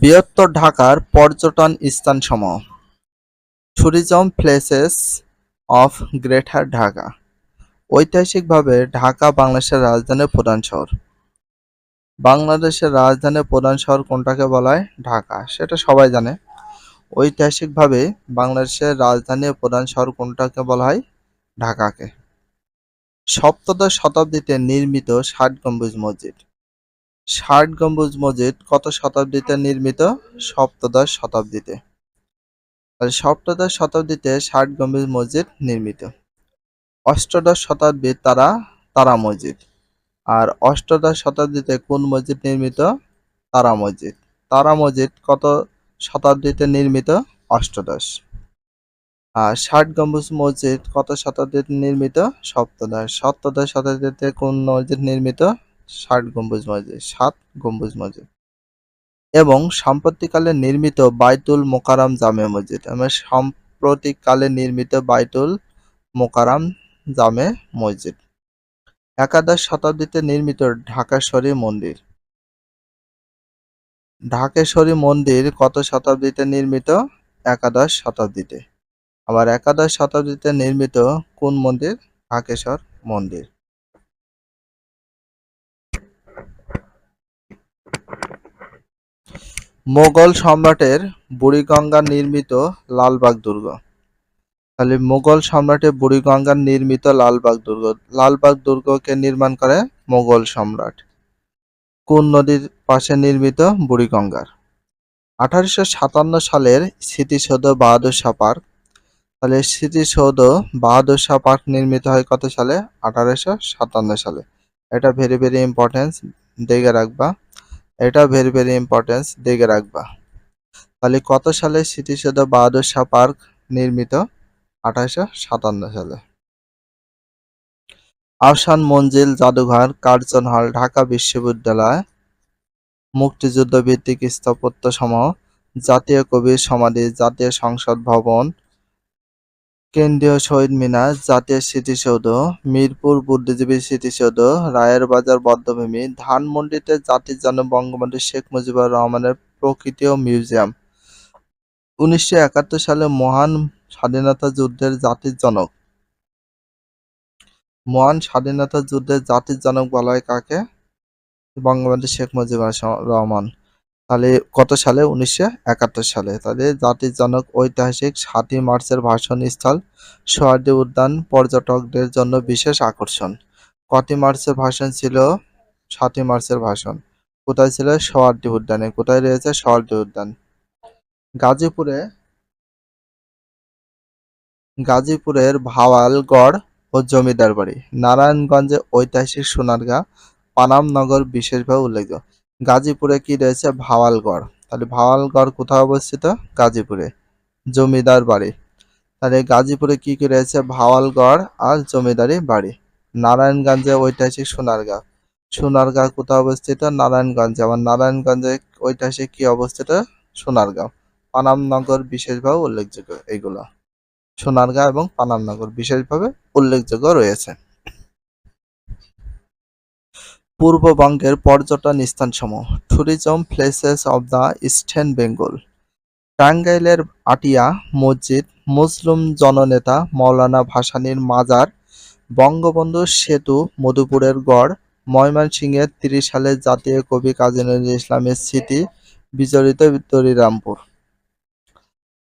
বৃহত্তর ঢাকার পর্যটন স্থানসমূহ। Tourism places of greater Dhaka ঐতিহাসিকভাবে ঢাকা বাংলাদেশের রাজধানীর প্রধান শহর। বাংলাদেশের রাজধানীর প্রধান শহর কোনটাকে বলা হয়? ঢাকা। সেটা সবাই জানে। ঐতিহাসিকভাবে বাংলাদেশের রাজধানীর প্রধান শহর কোনটাকে বলা হয়? ঢাকাকে। সপ্তদশ শতাব্দীতে নির্মিত ষাট গম্বুজ মসজিদ। ষাট গম্বুজ মসজিদ কত শতাব্দীতে নির্মিত? সপ্তদশ শতাব্দীতে। সপ্তদশ শতাব্দীতে ষাট গম্বুজ মসজিদ নির্মিত। অষ্টাদশ শতাব্দীর তারা তারা মসজিদ। আর অষ্টদশ শতাব্দীতে কোন মসজিদ নির্মিত? তারা মসজিদ। তারা মসজিদ কত শতাব্দীতে নির্মিত? অষ্টাদশ। আর ষাট গম্বুজ মসজিদ কত শতাব্দীতে নির্মিত? সপ্তদশ। সপ্তদশ শতাব্দীতে কোন মসজিদ নির্মিত? ষাট গম্বুজ মসজিদ, সাত গম্বুজ মসজিদ। এবং সাম্প্রতিককালে নির্মিত বাইতুল মোকারাম জামে মসজিদ এবং সাম্প্রতিককালে নির্মিত বাইতুল মোকারাম জামে মসজিদ। একাদশ শতাব্দীতে নির্মিত ঢাকেশ্বরী মন্দির। ঢাকেশ্বরী মন্দির কত শতাব্দীতে নির্মিত? একাদশ শতাব্দীতে। আবার একাদশ শতাব্দীতে নির্মিত কোন মন্দির? ঢাকেশ্বর মন্দির। মোগল সম্রাটের বুড়িগঙ্গা নির্মিত লালবাগ দুর্গ। তাহলে মোগল সম্রাটের বুড়িগঙ্গা নির্মিত লালবাগ দুর্গ। লালবাগ দুর্গকে নির্মাণ করে মোগল সম্রাট। কোন নদীর পাশে নির্মিত বুড়িগঙ্গার? আঠারোশো সাতান্ন সালের স্মৃতিসৌধ বাহাদুর শাহ পার্ক। তাহলে স্মৃতিসৌধ বাহাদুর শাহ পার্ক নির্মিত হয় কত সালে? আঠারোশো সাতান্ন সালে। এটা ভেরি ভেরি ইম্পর্টেন্স দেখে রাখবা। এটা ভেরি ভেরি ইম্পর্টেন্স দেখে রাখবা। তাহলে কত সালে স্মৃতিসৌধ বাহাদুর শাহ পার্ক নির্মিত? আঠারোশো সাতান্ন সালে। আহসান মঞ্জিল জাদুঘর, কার্জন হল, ঢাকা বিশ্ববিদ্যালয়, মুক্তিযুদ্ধ ভিত্তিক স্থাপত্য সমূহ জাতীয় কবির সমাধি, জাতীয় সংসদ ভবন কেন্দ্রীয় শহীদ মিনার, জাতীয় স্মৃতিসৌধ, মিরপুর বুদ্ধিজীবী স্মৃতিসৌধ, রায়ের বাজার বদ্ধভূমি, ধানমন্ডিতে জাতির জনক বঙ্গবন্ধু শেখ মুজিবুর রহমানের প্রকৃতি ও মিউজিয়াম। উনিশশো একাত্তর সালে মহান স্বাধীনতা যুদ্ধের জাতির জনক। মহান স্বাধীনতা যুদ্ধের জাতির জনক বলা হয় কাকে? বঙ্গবন্ধু শেখ মুজিবুর রহমান। তাহলে কত সালে? উনিশশো একাত্তর সালে। তাহলে জাতির জনক ঐতিহাসিক সাতই মার্চের ভাষণ স্থল সোহার্দি উদ্যান পর্যটকদের জন্য বিশেষ আকর্ষণ। কটি মার্চের ভাষণ ছিল? সাতই মার্চের ভাষণ। কোথায় ছিল? সোহার্দি উদ্যানে। কোথায় রয়েছে? সোহার্দি উদ্যান। গাজীপুরে গাজীপুরের ভাওয়ালগড় ও জমিদার বাড়ি নারায়ণগঞ্জে ঐতিহাসিক সোনারগাঁ, পানামনগর বিশেষভাবে উল্লেখযোগ্য। গাজীপুরে কি রয়েছে? ভাওয়ালগড়। তাহলে ভাওয়ালগড় কোথায় অবস্থিত? গাজীপুরে। জমিদার বাড়ি। তাহলে গাজীপুরে কি কি রয়েছে? ভাওয়ালগড় আর জমিদারি বাড়ি। নারায়ণগঞ্জে ঐতিহাসিক সোনারগাঁ সোনারগাঁ কোথায় অবস্থিত? নারায়ণগঞ্জে। আবার নারায়ণগঞ্জে ঐতিহাসিক কি অবস্থিত? সোনারগাঁও। পানামনগর বিশেষভাবে উল্লেখযোগ্য এইগুলো সোনারগাঁ এবং পানামনগর বিশেষভাবে উল্লেখযোগ্য রয়েছে। পূর্ববঙ্গের পর্যটন স্থানসমূহ tourism places of the eastern Bengal টাঙ্গাইলের আটিয়া, মসজিদ, মুসলিম জননেতা মৌলানা ভাসানীর মাজার, বঙ্গবন্ধু সেতু, মধুপুরের গড় ময়মনসিংহের তিরিশ সালের জাতীয় কবি কাজী নজরুল ইসলামের স্মৃতি, বিজড়িত দরিরামপুর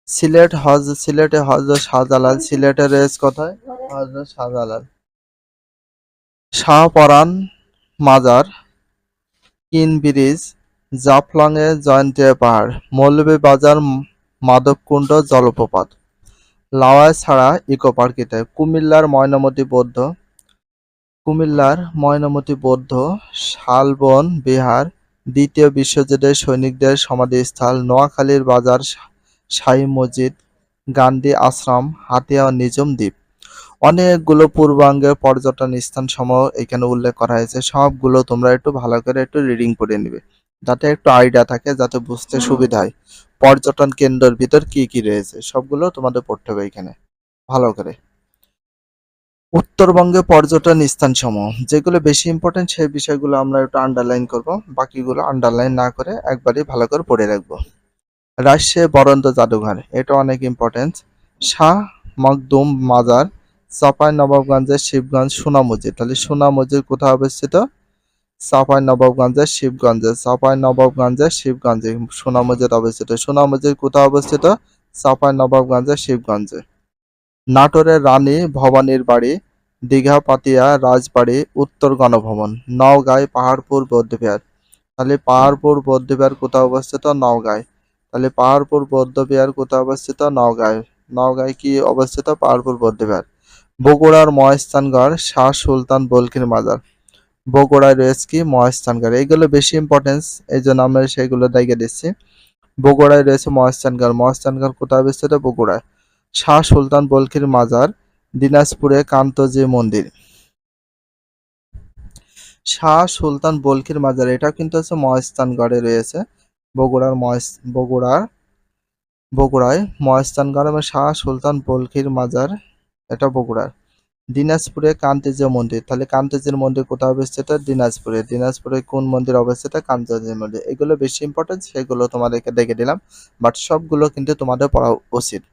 সিলেট হজ, সিলেটে হজরত শাহজালাল, সিলেটের রয়েছে কোথায়? হজরত শাহজালাল। শাহপরান মাজার, কিন ব্রিজ, জাফলংয়ে জয়ন্তীয়া পাহাড় মৌলভীবাজার মাধবকুণ্ড জলপ্রপাত। লাওয়ায় ছাড়া ইকো পার্কিতে কুমিল্লার ময়নামতি বৌদ্ধ, কুমিল্লার ময়নামতি বৌদ্ধ, শালবন, বিহার, দ্বিতীয় বিশ্বযুদ্ধের সৈনিকদের সমাধিস্থল, নোয়াখালীর বাজার, শাহী মসজিদ, গান্ধী আশ্রম, হাতিয়া নিজম দ্বীপ। অনেকগুলো পূর্বাঙ্গের পর্যটন স্থান সমূহ এখানে উল্লেখ করা হয়েছে। সবগুলো তোমরা একটু ভালো করে একটু রিডিং করে নিবে যাতে একটু আইডিয়া থাকে যাতে বুঝতে সুবিধা হয়। পর্যটন কেন্দ্রের ভিতর কি কি রয়েছে সবগুলো তোমাদের পড়তে হবে এখানে ভালো করে। উত্তরবঙ্গে পর্যটন স্থানসমূহ যেগুলো বেশি ইম্পর্টেন্ট সেই বিষয়গুলো আমরা একটু আন্ডারলাইন করব বাকিগুলো আন্ডারলাইন না করে একবারই ভালো করে পড়ে রাখব। রাজশাহী বরন্দ জাদুঘর এটা অনেক ইম্পর্টেন্ট শাহ মখদুম মাজার চাপাই নবাবগঞ্জের শিবগঞ্জ সোনামসজিদ। তাহলে সোনামসজিদ কোথায় অবস্থিত? চাপাই নবাবগঞ্জের শিবগঞ্জে। চাপাই নবাবগঞ্জের শিবগঞ্জে সোনা মসজিদ অবস্থিত। সোনা মসজিদ কোথায় অবস্থিত? চাপাই নবাবগঞ্জের শিবগঞ্জে। নাটোরের রানী ভবানীর বাড়ি, দীঘা পাতিয়া রাজবাড়ি, উত্তর গণভবন, নওগাঁয় পাহাড়পুর বৌদ্ধবিহার। তাহলে পাহাড়পুর বৌদ্ধবিহার কোথায় অবস্থিত? নওগাঁয়। তাহলে পাহাড়পুর বৌদ্ধবিহার কোথায় অবস্থিত? নওগাঁয়। নওগাঁয় কি অবস্থিত? পাহাড়পুর বৌদ্ধবিহার। বগুড়ার মহাস্থানগড় শাহ সুলতান বলকির মাজার। বগুড়ায় রয়েছে কি মহাস্থানগড়? এইগুলো বেশি ইম্পর্টেন্স এই জন্য আমরা সেগুলো দায়িয়ে দিচ্ছি। বগুড়ায় রয়েছে মহাস্থানগড়। মহাস্থানগড় কোথায় অবস্থিত? বগুড়ায়। শাহ সুলতান বলকির মাজার, দিনাজপুরে কান্তজি মন্দির। শাহ সুলতান বলকির মাজার, এটা কিন্তু হচ্ছে মহাস্থানগড়ে রয়েছে। বগুড়ার মহেশ বগুড়ার, বগুড়ায় মহাস্থানগড় এবং শাহ সুলতান বলকির মাজার এটা বগুড়ার। দিনাজপুরে কান্তিজি মন্দির। তাহলে কান্তিজির মন্দির কোথায় অবস্থিত দিনাজপুরে। দিনাজপুরে কোন মন্দির অবস্থিত কান্তিজি মন্দির। এগুলো বেশি ইম্পর্টেন্ট সেগুলো তোমাদেরকে দেখে দিলাম বাট সবগুলো কিন্তু তোমাদের পড়া উচিত।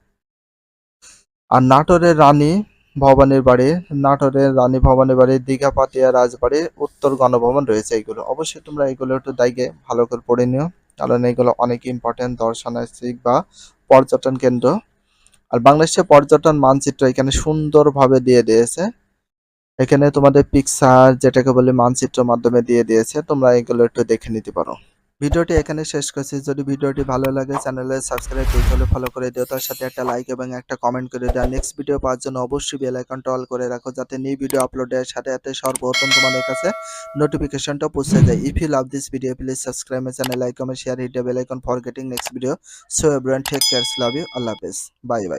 আর নাটোরের রানী ভবানীর বাড়ি, নাটোরের রানী ভবানীর বাড়ি, দীঘা পাতিয়া রাজবাড়ি, উত্তর গণভবন রয়েছে এগুলো। অবশ্যই তোমরা এগুলো একটু দাইগে ভালো করে পড়ে নিও। কারণ এগুলো অনেক ইম্পর্টেন্ট দর্শনার্থিক বা পর্যটন কেন্দ্র। আর বাংলাদেশের পর্যটন মানচিত্র এখানে সুন্দরভাবে দিয়ে দিয়েছে। এখানে তোমাদের পিকচার যেটাকে বলে মানচিত্র মাধ্যমে দিয়ে দিয়েছে, তোমরা এগুলো একটু দেখে নিতে পারো। ভিডিওটি এখানে শেষ করছি। যদি ভিডিওটি ভালো লাগে, চ্যানেলে সাবস্ক্রাইব হলে ফলো করে দিও। তার সাথে একটা লাইক এবং একটা কমেন্ট করে দিও। নেক্সট ভিডিও পাওয়ার জন্য অবশ্যই বেল আইকনটা অল করে রাখো, যাতে নিউ ভিডিও আপলোডের সাথে সাথে সর্বপ্রথম তোমাদের কাছে নোটিফিকেশনটা পৌঁছে যায়। If you love this video please subscribe my channel like comment share hit bell icon for getting next video so everyone take cares love you আল্লাহ হাফেজ বাই বাই